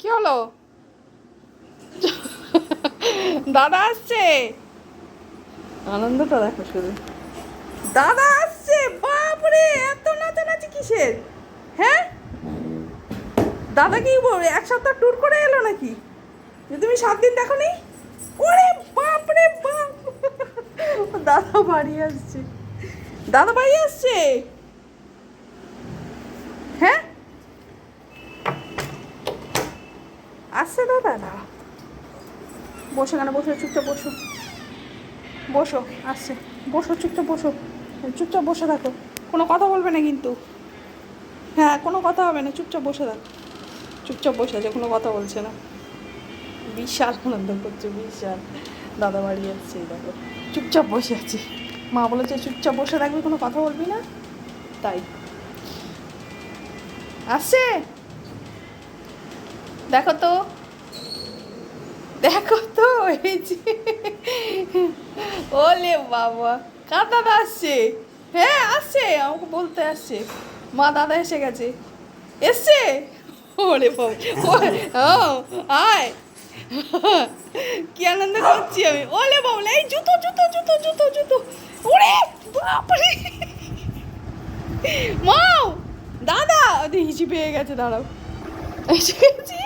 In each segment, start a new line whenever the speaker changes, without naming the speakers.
কি হলো? দাদা আসছে। আনন্দটা দেখো শুধু। দাদা আসছে বাপরে এত নাচানাচি কিসের? হ্যাঁ? দাদা কি এক সপ্তাহ ট্যুর করে এলো নাকি? যে তুমি সাত দিন দেখো নি? ওরে বাপরে বাপ। দাদা বাড়ি আসছে। দাদা বাড়ি আসছে হ্যাঁ আসছে দাদা, না। বসে কেন বসে, চুপচাপ বসো। বসো আসছে বসো, চুপচাপ বসো। চুপচাপ বসে থাকো। কোনো কথা বলবে না কিন্তু। হ্যাঁ কোনো কথা হবে না। চুপচাপ বসে থাকো। চুপচাপ বসে আছে, কোনো কথা বলছে না। বিশাল আনন্দ করছে, বিশাল। দাদা বাড়ি যাচ্ছে দেখো। চুপচাপ বসে আছে। মা বলেছে, চুপচাপ বসে থাকবি, কোনো কথা বলবি না? তাই। আসছে দেখো তো। দেখো তো এই যে। ওলে বাবা, কার দাদা আসছে? হ্যাঁ আসছে, আমাকে বলতে আসছে। মা, দাদা এসে গেছে। এসছে? ওরে বাবা আয়। কি আনন্দ করছি আমি। ওলে বাবলে এই জুতো জুতো জুতো জুতো জুতো। ওরে বাপরে। মাও দাদা হিচি পেয়ে গেছে, দাঁড়াও। এসে গেছি।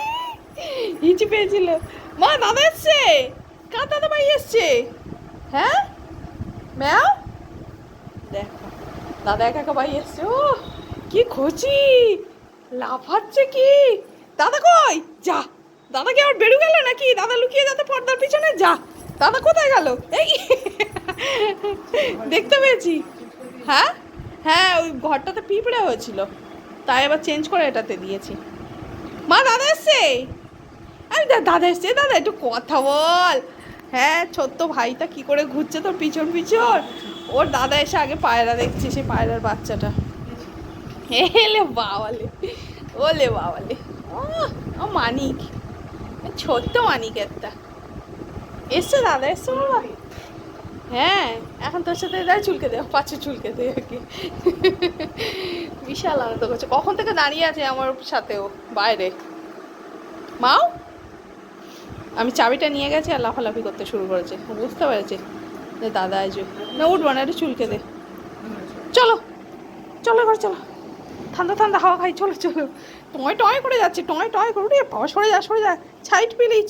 পেয়েছিল। মা দাদা এসছে? কার দাদা ভাই এসছে? হ্যাঁ? ম্যাও? দেখো, দাদা একা একা ভাই এসছে। ও, কি খুশি! লাফাচ্ছে কি? দাদা কই? যা। দাদা কি আবার বেরু গেল নাকি? দাদা লুকিয়ে যাতে পর্দার পিছনে? যা। দাদা কোথায় গেল? এই দেখতে পেয়েছি। হ্যাঁ? হ্যাঁ ওই ঘরটাতে পিঁপড়ে হয়েছিল। তাই আবার চেঞ্জ করে এটাতে দিয়েছি। মা, দাদা এসছে? দাদা এসছে, দাদা, একটু কথা বল। হ্যাঁ ছোট্ট ভাইটা কি করে ঘুরছে তোর পিছন পিছন? ওর দাদা এসে আগে পায়রা দেখছে সে পায়রার বাচ্চাটা। এলে বাবালে, ওলে বাবালে। ও মানিক, ছোট্ট মানিক একটা। এসছে দাদা, এসছে বাবা। হ্যাঁ এখন তোর সাথে দাঁড়িয়ে চুলকে দে পাচ্ছে চুলকে দে আর বিশাল আনন্দ করছে। কখন থেকে দাঁড়িয়ে আছে আমার সাথেও, বাইরে। মাও? আমি চাবিটা নিয়ে গেছি আর লাফালাফি করতে শুরু করেছে। বুঝতে পেরেছে। যে দাদা আসবে না উঠবো না একটু চুলকে দে। চলো। চলো এবার, চলো। ঠান্ডা ঠান্ডা হাওয়া খাই, চলো চলো। টয় টয় করে যাচ্ছে, টয় টয় করে। উঠে বাবা সরে যা সরে যা। ছাইট পিলিচ।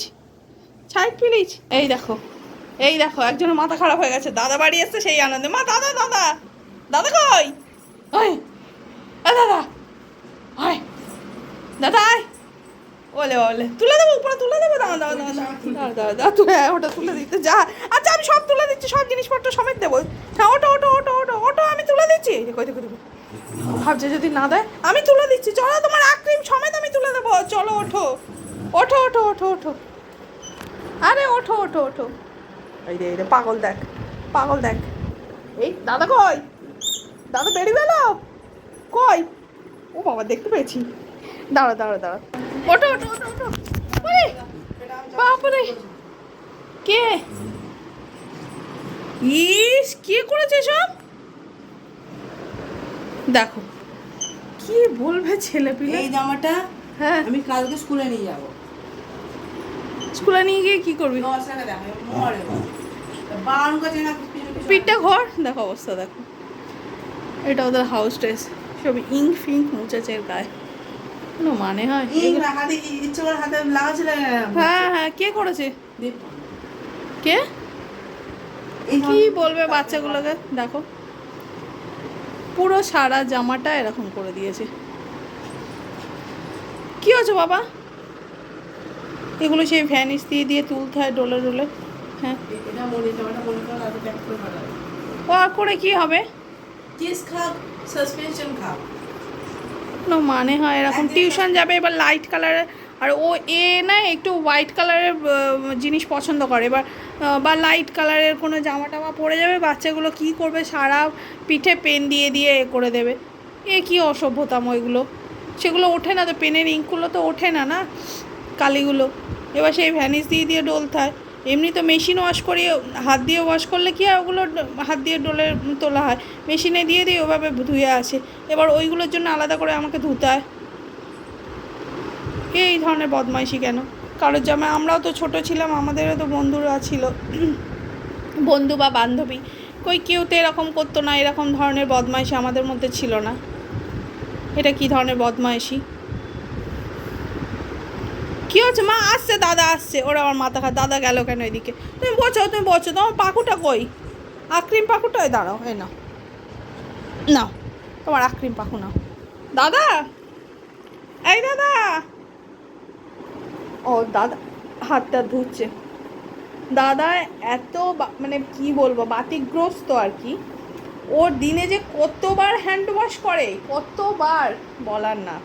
ছাইট পিলিচ। এই দেখো। এই দেখো, একজনের মাথা খারাপ হয়ে গেছে। দাদা বাড়ি এসছে সেই আনন্দে। মা, দাদা দাদা। দাদা কই? দাদা। আয়। দাদা ওলে ওলে। তুলে দেবো, উপরে তুলে দেবো। দাঁড়া দাঁড়া দাঁড়া দাঁড়া দাঁড়া তুলে, ওটা তুলে দিতে। যা আচ্ছা আমি সব তুলে দিচ্ছি, সব জিনিসপত্র সমেত দেবো। হ্যাঁ ওটো ওটো ওটো ওটো ওটো, আমি তুলে দিচ্ছি। দেখো দেখো দেখো। ভাবছে যদি না দেয়, আমি তুলে দিচ্ছি। চলো, তোমার আক্রিম সমেত আমি তুলে দেবো। চলো, ওঠো। ওঠো ওঠো ওঠো ওঠো। আরে, ওঠো ওঠো ওঠো। এই রে এই রে, পাগল দেখ পাগল দেখ। এই, দাদা কই? দাদা বেরিয়ে গেল? কই? ও বাবা, দেখতে পেয়েছি। দাঁড়া দাঁড়া দাঁড়া ওঠো ওঠো ওঠো ওঠো। কে? ইস কে করেছে সব দেখো। কি বলবে ছেলে পিলে?
এই জামাটা
হ্যাঁ।
আমি কালকে স্কুলে নিয়ে যাব।
স্কুলে নিয়ে গিয়ে কি করবি। পিঠটা ঘর? দেখো অবস্থা দেখো। এটা ওদের হাউস ড্রেস সব ইঙ্ক ফিঙ্ক মুছেছে এর গায়ে। কোনো মানে হয়? হ্যাঁ হ্যাঁ। কে করেছে? কে? কি বলবে বাচ্চাগুলোকে? দেখো। পুরো সারা জামাটা এরকম করে দিয়েছে। কি হচ্ছে বাবা? এগুলো সেই ভ্যানিস দিয়ে দিয়ে তুলতে হয় ডোলে ডোলে। হ্যাঁ। ও করে কি হবে? কোনো মানে হয় এরকম। টিউশন যাবে এবার লাইট কালারের আর ও এ না একটু হোয়াইট কালারের জিনিস পছন্দ করে। এবার বা লাইট কালারের কোনো জামা টামা পরে যাবে, বাচ্চাগুলো কি করবে, সারা পিঠে পেন দিয়ে দিয়ে এ করে দেবে। এ কি অসভ্যতাম ওইগুলো। সেগুলো ওঠে না তো পেনের ইঙ্কগুলো তো ওঠে না না? কালিগুলো। এবার সেই ভ্যানিস দিয়ে দিয়ে ডলতে হয় এমনি তো মেশিন ওয়াশ করি হাত দিয়ে ওয়াশ করলে কি হয়, ওগুলো হাত দিয়ে ডলে তোলা হয়। মেশিনে দিয়ে দিয়ে ওভাবে ধুয়ে আসে। এবার ওইগুলোর জন্য আলাদা করে আমাকে ধুতে হয়। এই ধরনের বদমাইশি কেন? কারোর জামাই, আমরাও তো ছোট ছিলাম, আমাদেরও তো বন্ধুরা ছিল। বন্ধু বা বান্ধবী। কই কেউ তো এরকম করতো না, এরকম ধরনের বদমাইশি আমাদের মধ্যে ছিল না। এটা কি ধরনের বদমাইশি? কি হচ্ছে? মা আসছে, দাদা আসছে। ওরা আমার মাথা খা দাদা গেল কেন এদিকে? তুমি বলছো তুমি বলছো তোমার পাকুটা কই? আক্রিম পাকুটা দাঁড়াও, এই নাও। নাও, তোমার আক্রিম পাকু নাও। দাদা! এই দাদা! ও, দাদা, হাতটা ধুচ্ছে। দাদা এত মানে কি বলব, বাতিগ্রস্ত আর কি। ওর দিনে যে কতবার হ্যান্ড ওয়াশ করে, কতবার বলার না।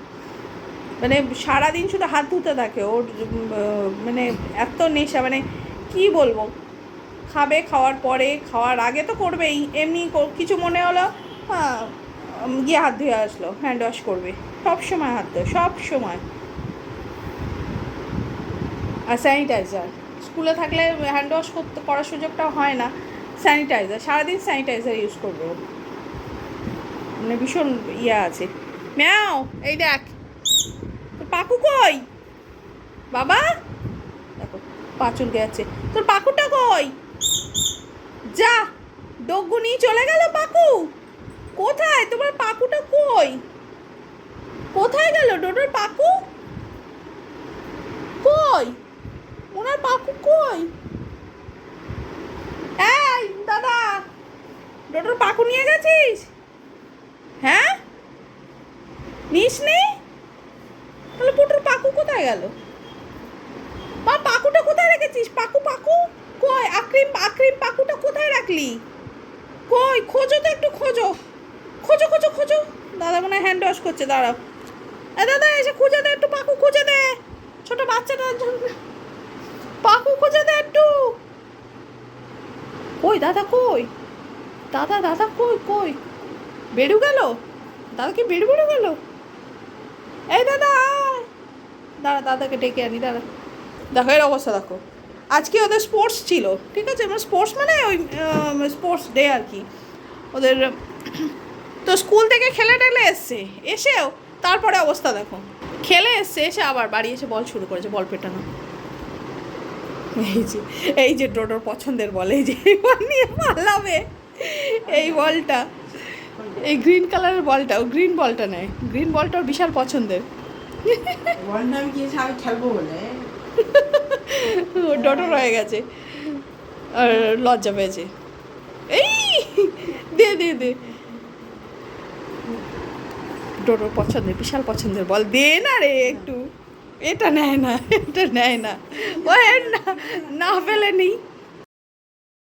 মানে সারাদিন শুধু হাত ধুতে থাকে ওর মানে এত নেশা মানে কি বলব। খাবে খাওয়ার পরে, খাওয়ার আগে তো করবেই, এমনি কিছু মনে হলো হ্যাঁ গিয়ে হাত ধুয়ে আসলো হ্যান্ড ওয়াশ করবে। সব সময় হাত ধোয় সব সময় আর স্যানিটাইজার স্কুলে থাকলে হ্যান্ড ওয়াশ করতে, করার সুযোগটা হয় না। স্যানিটাইজার সারাদিন স্যানিটাইজার ইউজ করবে। মানে ভীষণ ইয়ে আছে। ম্যাও, এই দেখ। পাকু কই? বাবা? দেখো পাঁচুলকে যাচ্ছে তোর পাকুটা কই? যা ডগ্গু নিয়ে চলে গেল পাকু। কোথায়? তোমার পাকুটা কই? কোথায় গেল? ডোডোর পাকু? কই? ওনার পাকু কই? এই, দাদা, ডোডোর পাকু নিয়ে গেছিস? হ্যাঁ? নিস নি তাহলে পুটুর পাকু কোথায় গেল? মা পাকুটা কোথায় রেখেছিস? পাকু পাকু? কই, আক্রিম আক্রিম পাকুটা কোথায় রাখলি? কই, খোঁজো তো একটু, খোঁজো। খোঁজো খোঁজো খোঁজো। দাদা মনে হ্যান্ড ওয়াশ করছে, দাঁড়াও। এ, দাদা, এসে খুঁজে দে, একটু পাকু খুঁজে দে। ছোট বাচ্চাটার জন্য। পাকু খুঁজে দে একটু। কই, দাদা কই? দাদা দাদা কই কই? বেড়ু গেল? দাদা কি বেড়ু বেড়ু গেল? এই দাদা দাঁড়া, দাদাকে ডেকে আনি, দাঁড়া। দেখো, এর অবস্থা দেখো। আজকে ওদের স্পোর্টস ছিল, ঠিক আছে? মানে স্পোর্টস মানে ওই স্পোর্টস ডে আর কি। ওদের, তো স্কুল থেকে খেলে টেলে এসছে, এসেও তারপরে অবস্থা দেখো। খেলে এসছে, এসে আবার বাড়ি এসে বল শুরু করেছে বল পেটানো। এই যে এই যে ডোডোর পছন্দের বল এই যে এই বল নিয়ে পালাবে। এই বলটা এই গ্রিন কালারের বলটা ও গ্রিন বলটা নেয়। গ্রিন বলটা ওর বিশাল পছন্দের। ডটো রয়ে গেছে। আর লজ্জা পেয়েছে। এই দে দে দে। ডোটোর পছন্দের বিশাল পছন্দের বল। দে না রে একটু। এটা নেয় না এটা নেয় না। ও না না না পেলে